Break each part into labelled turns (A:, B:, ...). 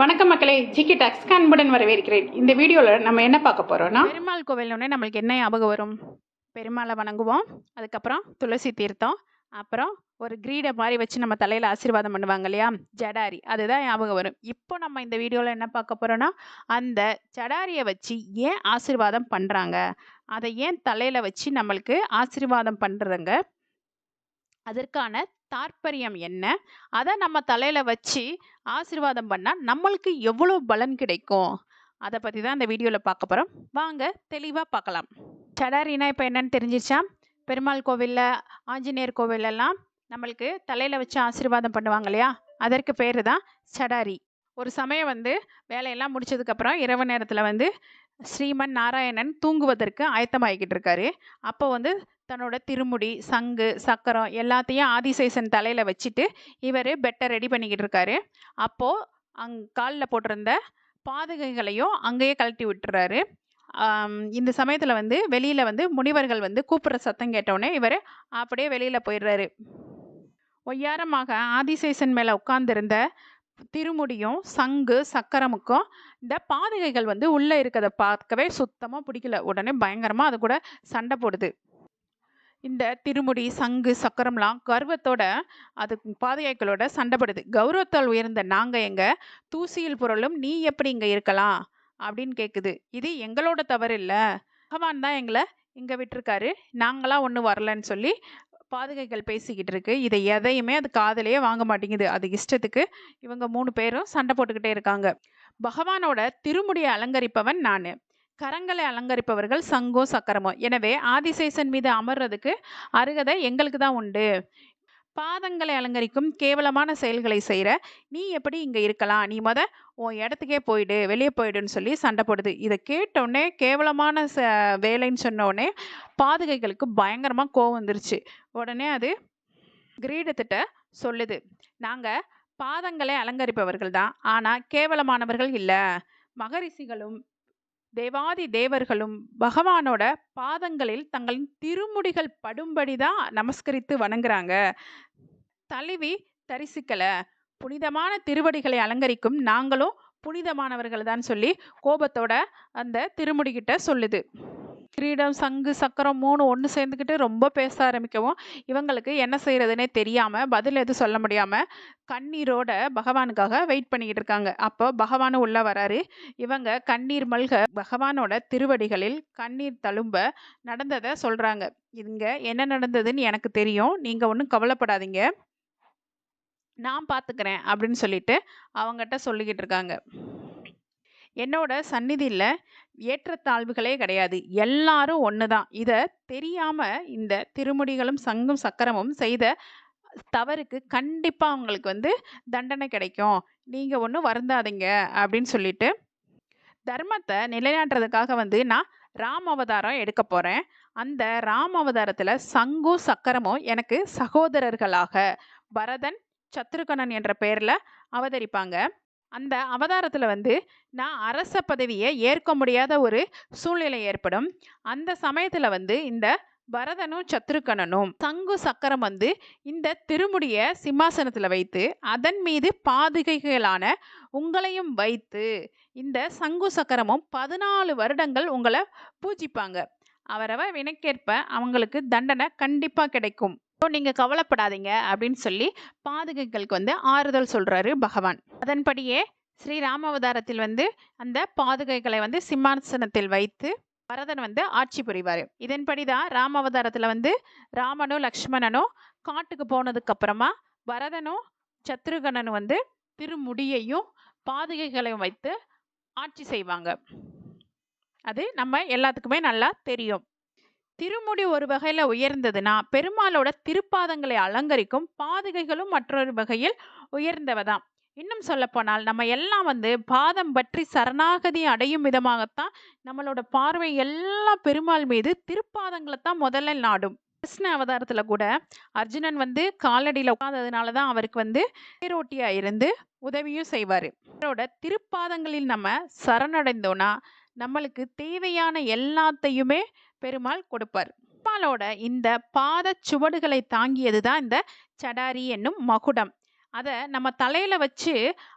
A: வணக்கம் மக்களே GK tax அன்புடன் வரவேற்கிறேன். இந்த வீடியோவில் நம்ம என்ன பார்க்க போகிறோம்னா பெருமாள் கோவில்னே நம்மளுக்கு என்ன ஞாபகம் வரும்? பெருமாளை வணங்குவோம். அதுக்கப்புறம் துளசி தீர்த்தம் அப்புறம் ஒரு கிரீடை மாதிரி வச்சு நம்ம தலையில் ஆசீர்வாதம் பண்ணுவாங்க இல்லையா? ஜடாரி அதுதான் ஞாபகம் வரும். இப்போ நம்ம இந்த வீடியோவில் என்ன பார்க்க போகிறோன்னா அந்த ஜடாரியை வச்சு ஏன் ஆசீர்வாதம் பண்ணுறாங்க அதை ஏன் தலையில் வச்சு நம்மளுக்கு ஆசீர்வாதம் பண்ணுறங்க அதற்கான தாற்பயம் என்ன? அதை நம்ம தலையில் வச்சு ஆசீர்வாதம் பண்ணால் நம்மளுக்கு எவ்வளோ பலன் கிடைக்கும்? அதை பற்றி தான் இந்த வீடியோவில் பார்க்க போகிறோம் வாங்க தெளிவாக பார்க்கலாம். சடாரினா இப்போ என்னன்னு தெரிஞ்சிச்சா பெருமாள் கோவிலில் ஆஞ்சநேயர் கோவிலெல்லாம் நம்மளுக்கு தலையில் வச்சு ஆசீர்வாதம் பண்ணுவாங்க இல்லையா? அதற்கு பேர் தான் சடாரி. ஒரு சமயம் வந்து வேலையெல்லாம் முடிச்சதுக்கப்புறம் இரவு நேரத்தில் வந்து ஸ்ரீமன் நாராயணன் தூங்குவதற்கு ஆயத்தமாகிக்கிட்டு இருக்காரு. அப்போ வந்து தன்னோட திருமுடி சங்கு சக்கரம் எல்லாத்தையும் ஆதிசேஷன் தலையில் வச்சுட்டு இவர் பெட்டை ரெடி பண்ணிக்கிட்டு இருக்காரு. அப்போது அங் காலில் போட்டிருந்த பாதுகைகளையும் அங்கேயே கழட்டி விட்டுறாரு. இந்த சமயத்தில் வந்து வெளியில் வந்து முனிவர்கள் வந்து கூப்பிட்ற சத்தம் கேட்டவுடனே இவர் அப்படியே வெளியில் போயிடுறாரு. ஒய்யாரமாக ஆதிசேஷன் மேலே உட்கார்ந்திருந்த திருமுடியும் சங்கு சக்கரமுக்கும் இந்த பாதுகைகள் வந்து உள்ளே இருக்கிறத பார்க்கவே சுத்தமாக பிடிக்கல. உடனே பயங்கரமாக அது கூட சண்டை போடுது. இந்த திருமுடி சங்கு சக்கரம்லாம் கர்வத்தோட அது பாதுகைகளோட சண்டைப்படுது கௌரவத்தால் உயர்ந்த நாங்கள் எங்க? தூசியில் பொருளும் நீ எப்படி இங்கே இருக்கலாம்? அப்படின்னு கேட்குது இது எங்களோட தவறு இல்லை பகவான் தான் எங்களை இங்கே விட்டிருக்காரு. நாங்களாம் ஒன்றும் வரலன்னு சொல்லி பாதுகைகள் பேசிக்கிட்டு இருக்கு இதை எதையுமே அது காதலையே வாங்க மாட்டேங்குது. அது இஷ்டத்துக்கு இவங்க மூணு பேரும் சண்டை போட்டுக்கிட்டே இருக்காங்க. பகவானோட திருமுடியை அலங்கரிப்பவன் நான். கரங்களை அலங்கரிப்பவர்கள் சங்கோ சக்கரமோ. எனவே ஆதிசேஷன் மீது அமர்றதுக்கு அருகதை எங்களுக்கு தான் உண்டு. பாதங்களை அலங்கரிக்கும் கேவலமான செயல்களை செய்கிற நீ எப்படி இங்கே இருக்கலாம்? நீ மொத உன் இடத்துக்கே போயிடு வெளியே போயிடுன்னு சொல்லி சண்டை போடுது. இதை கேட்டோடனே கேவலமான ச வேலைன்னு சொன்னோடனே பாதுகைகளுக்கு பயங்கரமாக கோவம் வந்துருச்சு. உடனே அது கிரீடத்திட்ட சொல்லுது. நாங்கள் பாதங்களை அலங்கரிப்பவர்கள் தான். ஆனால் கேவலமானவர்கள் இல்லை. மகரிஷிகளும் தேவாதி தேவர்களும் பகவானோட பாதங்களில் தங்களின் திருமுடிகள் படும்படி தான் நமஸ்கரித்து வணங்குறாங்க. தழுவி தரிசிக்கல. புனிதமான திருவடிகளை அலங்கரிக்கும் நாங்களும் புனிதமானவர்கள் தான் சொல்லி கோபத்தோட அந்த திருமுடிகிட்ட சொல்லுது. கிரீடம் சங்கு சக்கரம் மூணு ஒன்று சேர்ந்துக்கிட்டு ரொம்ப பேச ஆரம்பிக்கவும் இவங்களுக்கு என்ன செய்கிறதுனே தெரியாமல் பதில் எதுவும் சொல்ல முடியாமல் கண்ணீரோட பகவானுக்காக வெயிட் பண்ணிக்கிட்டு இருக்காங்க. அப்போ பகவானும் உள்ளே வராரு. இவங்க கண்ணீர் மல்க பகவானோட திருவடிகளில் கண்ணீர் தழும்ப நடந்ததை சொல்கிறாங்க இங்க என்ன நடந்ததுன்னு எனக்கு தெரியும். நீங்கள் ஒன்றும் கவலைப்படாதீங்க. நான் பார்த்துக்கிறேன் அப்படின்னு சொல்லிட்டு அவங்ககிட்ட சொல்லிக்கிட்டு இருக்காங்க. என்னோட சந்நிதியில் ஏற்றத்தாழ்வுகளே கிடையாது. எல்லாரும் ஒன்று தான் இதை தெரியாமல் இந்த திருமுடிகளும் சங்கும் சக்கரமும் செய்த தவறுக்கு கண்டிப்பாக அவங்களுக்கு வந்து தண்டனை கிடைக்கும். நீங்கள் ஒன்றும் வருந்தாதீங்க அப்படின்னு சொல்லிட்டு தர்மத்தை நிலைநாட்டுறதுக்காக வந்து நான் ராம் அவதாரம் எடுக்க போகிறேன் அந்த ராம் அவதாரத்தில் சங்கும் சக்கரமும் எனக்கு சகோதரர்களாக பரதன் சத்ருகணன் என்ற பெயரில் அவதரிப்பாங்க. அந்த அவதாரத்தில் வந்து நான் அரச பதவியை ஏற்க முடியாத ஒரு சூழ்நிலை ஏற்படும். அந்த சமயத்தில் வந்து இந்த பரதனும் சத்ருகணனும் சங்கு சக்கரம் வந்து இந்த திருமுடிய சிம்மாசனத்தில் வைத்து அதன் மீது பாதுகைகளான உங்களையும் வைத்து இந்த சங்கு சக்கரமும் பதினாலு வருடங்கள் உங்களை பூஜிப்பாங்க. அவரவர் வினைக்கேற்ப அவங்களுக்கு தண்டனை கண்டிப்பாக கிடைக்கும். ஸோ நீங்கள் கவலைப்படாதீங்க அப்படின்னு சொல்லி பாதுகைகளுக்கு வந்து ஆறுதல் சொல்கிறாரு பகவான். அதன்படியே ஸ்ரீ ராமாவதாரத்தில் வந்து அந்த பாதுகைகளை வந்து சிம்மாசனத்தில் வைத்து பரதன் வந்து ஆட்சி புரிவார். இதன்படி தான் ராமாவதாரத்தில் வந்து ராமனும் லக்ஷ்மணனும் காட்டுக்கு போனதுக்கு அப்புறமா பரதனும் சத்ருகணனும் வந்து திருமுடியையும் பாதுகைகளையும் வைத்து ஆட்சி செய்வாங்க. அது நம்ம எல்லாத்துக்குமே நல்லா தெரியும். திருமுடி ஒரு வகையில் உயர்ந்ததுன்னா பெருமாளோட திருப்பாதங்களை அலங்கரிக்கும் பாதுகைகளும் மற்றொரு வகையில் உயர்ந்தவதான் இன்னும் சொல்லப்போனால் நம்ம எல்லாம் வந்து பாதம் பற்றி சரணாகதி அடையும் விதமாகத்தான் நம்மளோட பார்வை எல்லாம் பெருமாள் மீது திருப்பாதங்களை தான் முதல்ல நாடும். கிருஷ்ண அவதாரத்தில் கூட அர்ஜுனன் வந்து காலடியில் உட்காந்ததுனால தான் அவருக்கு வந்து தேரோட்டியா இருந்து உதவியும் செய்வார். அவரோட திருப்பாதங்களில் நம்ம சரணடைந்தோன்னா நம்மளுக்கு தேவையான எல்லாத்தையுமே பெருமாள் கொடுப்பார் பெருமாளோட இந்த பாத சுவடுகளை தாங்கியது தான் இந்த சடாரி என்னும் மகுடம் அதை நம்ம தலையில் வச்சு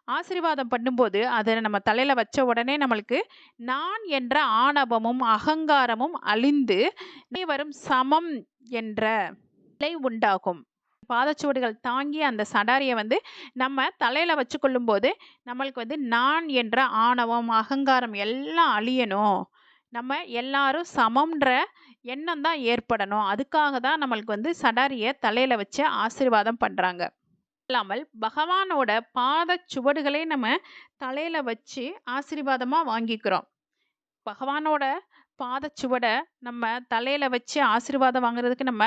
A: ஆசீர்வாதம் பண்ணும்போது, அதை நம்ம தலையில் வச்ச உடனே நம்மளுக்கு நான் என்ற ஆணவமும், அகங்காரமும் அழிந்து வரும் சமம் என்ற நிலை உண்டாகும். பாதச்சுவடுகள் தாங்கிய அந்த சடாரியை வந்து நம்ம தலையில் வச்சு கொள்ளும்போது நம்மளுக்கு வந்து நான் என்ற ஆணவம், அகங்காரம் எல்லாம் அழியணும். நம்ம எல்லாரும் சமம்ன்ற எண்ணம் தான் ஏற்படணும். அதுக்காக தான் நம்மளுக்கு வந்து சடாரியை தலையில் வச்சு ஆசீர்வாதம் பண்ணுறாங்க இல்லாமல் பகவானோட பாத சுவடுகளை நம்ம தலையில் வச்சு ஆசீர்வாதமாக வாங்கிக்கிறோம். பகவானோட பாதச்சுவட நம்ம தலையில் வச்சு ஆசீர்வாதம் வாங்குறதுக்கு நம்ம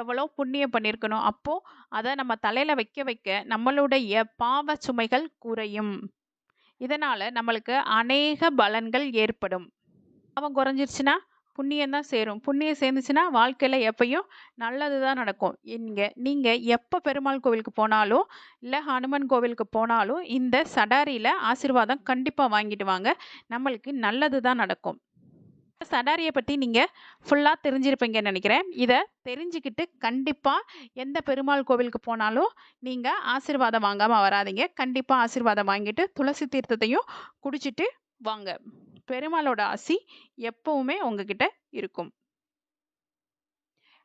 A: எவ்வளோ புண்ணியம் பண்ணியிருக்கணும். அப்போது அதை நம்ம தலையில் வைக்க வைக்க நம்மளுடைய பாவ சுமைகள் குறையும். இதனால் நம்மளுக்கு அநேக பலன்கள் ஏற்படும். அவன் குறைஞ்சிருச்சுன்னா, புண்ணியம் தான் சேரும். புண்ணியம் சேர்ந்துச்சுன்னா, வாழ்க்கையில் எப்பயும் நல்லது தான் நடக்கும். இங்கே நீங்கள் எப்போ பெருமாள் கோவிலுக்கு போனாலும், இல்லை ஹனுமன் கோவிலுக்கு போனாலும், இந்த சடாரியில் ஆசீர்வாதம் கண்டிப்பாக வாங்கிட்டு வாங்க. நம்மளுக்கு நல்லது தான் நடக்கும். சடாரியை பற்றி நீங்கள் ஃபுல்லாக தெரிஞ்சிருப்பீங்கன்னு நினைக்கிறேன் இதை தெரிஞ்சுக்கிட்டு கண்டிப்பாக எந்த பெருமாள் கோவிலுக்கு போனாலும், நீங்கள் ஆசீர்வாதம் வாங்காமல் வராதீங்க. கண்டிப்பாக ஆசீர்வாதம் வாங்கிட்டு, துளசி தீர்த்தத்தையும் குடிச்சிட்டு வாங்க. பெருமாளோட ஆசி எப்பவுமே உங்ககிட்ட இருக்கும்.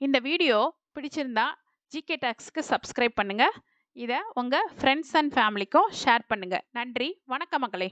A: இந்த வீடியோ பிடிச்சிருந்தா ஜிகே டாக்ஸ்க்கு சப்ஸ்கிரைப் பண்ணுங்கள் இதை உங்கள் ஃப்ரெண்ட்ஸ் அண்ட் ஃபேமிலிக்கும் ஷேர் பண்ணுங்கள் நன்றி. வணக்கம் மக்களே!